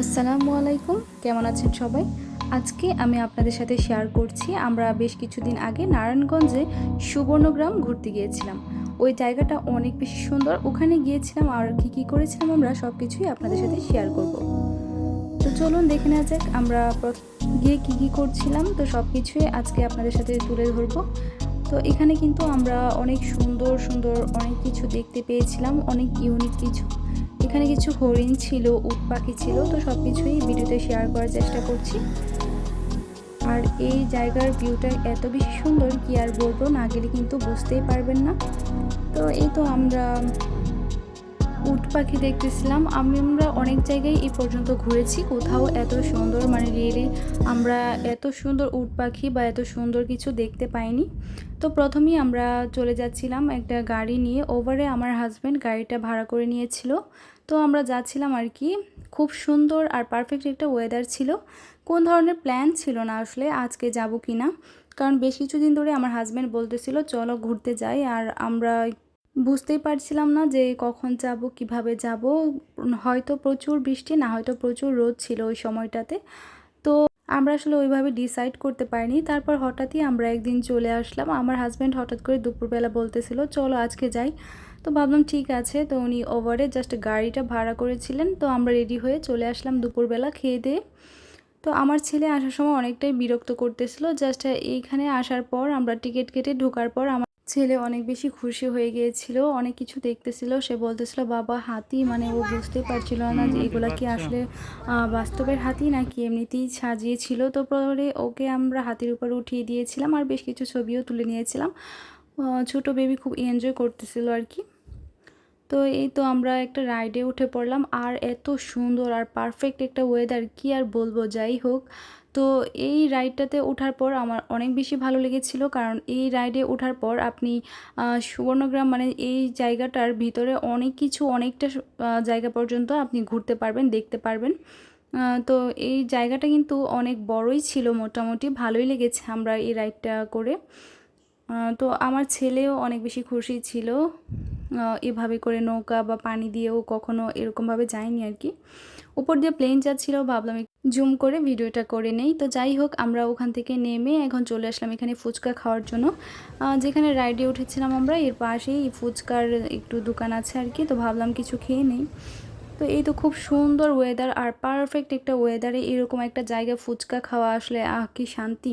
আসসালামু আলাইকুম, কেমন আছেন সবাই? আজকে আমি আপনাদের সাথে শেয়ার করছি। আমরা বেশ কিছুদিন আগে নারায়ণগঞ্জে সুবর্ণগ্রাম ঘুরতে গিয়েছিলাম। ওই জায়গাটা অনেক বেশি সুন্দর। ওখানে গিয়েছিলাম আর কি কি করেছিলাম আমরা সব কিছুই আপনাদের সাথে শেয়ার করব। তো চলুন দেখে নেওয়া যাক, আমরা গিয়ে কি কি করছিলাম। তো সব কিছুই আজকে আপনাদের সাথে তুলে ধরবো। তো এখানে কিন্তু আমরা অনেক সুন্দর সুন্দর অনেক কিছু দেখতে পেয়েছিলাম, অনেক ইউনিক কিছু। এখানে কিছু হরিণ ছিল, উট পাখি ছিল, তো সব কিছুই ভিডিওতে শেয়ার করার চেষ্টা করছি। আর এই জায়গার ভিউটা এত বেশি সুন্দর কি আর বলব, না গেলে কিন্তু বুঝতেই পারবেন না। তো এই তো আমরা উট পাখি দেখতেছিলাম। আমি আমরা অনেক জায়গায় এই পর্যন্ত ঘুরেছি। কোথাও এত সুন্দর মানে রিয়েলি আমরা এত সুন্দর উট পাখি বা এত সুন্দর কিছু দেখতে পাইনি। তো প্রথমেই আমরা চলে যাচ্ছিলাম একটা গাড়ি নিয়ে। ওভারে আমার হাজব্যান্ড গাড়িটা ভাড়া করে নিয়েছিল। তো আমরা যাচ্ছিলাম আর কি, খুব সুন্দর আর পারফেক্ট একটা ওয়েদার ছিল। কোন ধরনের প্ল্যান ছিল না আসলে আজকে যাব কি না কারণ বেশ কিছুদিন ধরে আমার হাজব্যান্ড বলতেছিল, চলো ঘুরতে যাই। আর আমরা বুঝতেই পারছিলাম না যে কখন যাব, কীভাবে যাব। হয়তো প্রচুর বৃষ্টি, না হয়তো প্রচুর রোদ ছিল ওই সময়টাতে। তো আমরা আসলে ওইভাবে ডিসাইড করতে পারিনি। তারপর হঠাৎই আমরা একদিন চলে আসলাম। আমার হাজব্যান্ড হঠাৎ করে দুপুরবেলা বলতেছিল, চলো আজকে যাই। তো ভাবলাম, ঠিক আছে। তো উনি ওভারে জাস্ট গাড়িটা ভাড়া করেছিলেন। তো আমরা রেডি হয়ে চলে আসলাম দুপুরবেলা খেয়ে দিয়ে। তো আমার ছেলে আসার সময় অনেকটাই বিরক্ত করতেছিল। জাস্ট এইখানে আসার পর আমরা টিকিট কেটে ঢোকার পর আমার ছেলে অনেক বেশি খুশি হয়ে গিয়েছিল অনেক কিছু দেখতেছিল। সে বলতেছিল বাবা হাতি? মানে ও বুঝতে পারছিল না যে এগুলা কি আসলে বাস্তবের হাতি নাকি এমনিতেই সাজিয়েছিল। তো পরে ওকে আমরা হাতির উপর উঠিয়ে দিয়েছিলাম আর বেশ কিছু ছবিও তুলে নিয়েছিলাম। ছোট বেবি খুব এনজয় করতেছিল আর কি। তো এই তো আমরা একটা রাইডে উঠে পড়লাম। আর এত সুন্দর আর পারফেক্ট একটা ওয়েদার কি আর বলব, যাই হোক। তো এই রাইডটাতে ওঠার পর আমার অনেক বেশি ভালো লেগেছিল। কারণ এই রাইডে ওঠার পর আপনি সুবর্ণগ্রাম মানে এই জায়গাটার ভিতরে অনেক কিছু, অনেকটা জায়গা পর্যন্ত আপনি ঘুরতে পারবেন, দেখতে পারবেন। তো এই জায়গাটা কিন্তু অনেক বড়ই ছিল মোটামুটি, ভালোই লেগেছে আমরা এই রাইডটা করে। তো আমার ছেলেও অনেক বেশি খুশি ছিল। এভাবে করে নৌকা বা পানি দিয়েও কখনো এরকমভাবে যায়নি আর কি। উপর দিয়ে প্লেন যাচ্ছিল, ভাবলাম জুম করে ভিডিওটা করে নেই। তো যাই হোক, আমরা ওখান থেকে নেমে এখন চলে আসলাম এখানে ফুচকা খাওয়ার জন্য। যেখানে রাইডে উঠেছিলাম আমরা, এর পাশেই ফুচকার একটু দোকান আছে আর কি। তো ভাবলাম কিছু খেয়ে নেই। তো এই তো খুব সুন্দর ওয়েদার আর পারফেক্ট একটা ওয়েদারে এরকম একটা জায়গায় ফুচকা খাওয়া আসলে, আহ, কি শান্তি।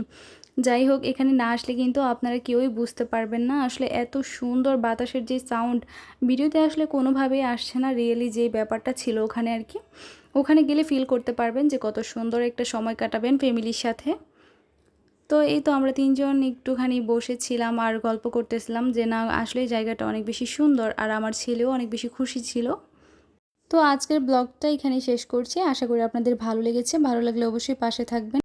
যাই হোক, এখানে না আসলে কিন্তু আপনারা কেউই বুঝতে পারবেন না। আসলে এত সুন্দর বাতাসের যে সাউন্ড ভিডিওতে আসলে কোনোভাবেই আসছে না রিয়েলি যে ব্যাপারটা ছিল ওখানে আর কি। ওখানে গেলে ফিল করতে পারবেন যে কত সুন্দর একটা সময় কাটাবেন ফ্যামিলির সাথে। তো এই তো আমরা তিনজন একটুখানি বসেছিলাম আর গল্প করতেছিলাম যে না, আসলে জায়গাটা অনেক বেশি সুন্দর আর আমার ছেলেও অনেক বেশি খুশি ছিল। তো আজকের ব্লগটা এখানে শেষ করছি। আশা করি আপনাদের ভালো লেগেছে। ভালো লাগলে অবশ্যই পাশে থাকবেন।